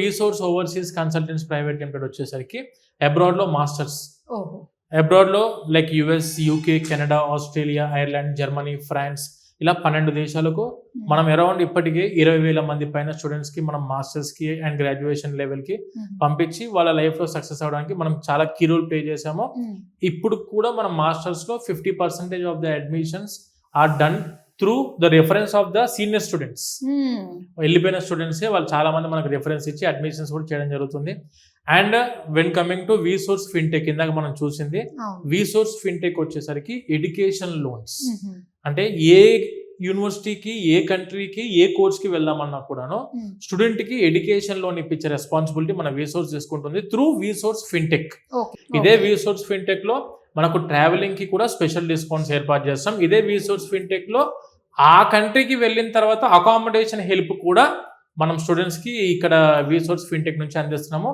VSource overseas consultants private limited వచ్చేసరికి అబ్రాడ్లో masters అబ్రాడ్లో like US UK Canada Australia Ireland Germany France ఇలా పన్నెండు దేశాలకు మనం అరౌండ్ ఇప్పటికే ఇరవై వేల మంది పైన స్టూడెంట్స్కి మనం మాస్టర్స్కి అండ్ గ్రాడ్యుయేషన్ లెవెల్కి పంపించి వాళ్ళ లైఫ్లో సక్సెస్ అవడానికి మనం చాలా కీ రోల్ ప్లే చేసాము ఇప్పుడు కూడా మన మాస్టర్స్లో fifty percentage of the admissions are done through the reference of the senior students వెళ్ళిపోయిన స్టూడెంట్సే వాళ్ళు చాలా మంది మనకు రెఫరెన్స్ ఇచ్చి అడ్మిషన్స్ కూడా చేయడం జరుగుతుంది. And when coming to VSource fintech ఇందాక మనం చూసింది అవును. వి సోర్స్ ఫిన్టెక్ వచ్చేసరికి ఎడ్యుకేషన్ లోన్స్. అంటే ఏ యూనివర్సిటీకి ఏ కంట్రీకి ఏ కోర్స్కి వెళ్దామన్నా కూడాను. స్టూడెంట్కి ఎడ్యుకేషన్ లోన్ ఇప్పించే రెస్పాన్సిబిలిటీ మన వీసోర్స్ తీసుకుంటుంది త్రూ వీసోర్స్ ఫిన్టెక్ ఇదే. వీసోర్స్ ఫిన్టెక్లో మనకు ట్రావెలింగ్కి కూడా స్పెషల్ డిస్కౌంట్స్ ఏర్పాటు చేస్తాం. ఇదే వీసోర్స్ ఫిన్టెక్లో ఆ కంట్రీకి వెళ్ళిన తర్వాత అకామిడేషన్ హెల్ప్ కూడా మనం స్టూడెంట్స్కి ఇక్కడ వీసోర్స్ ఫిన్టెక్ నుంచి అందిస్తున్నాము.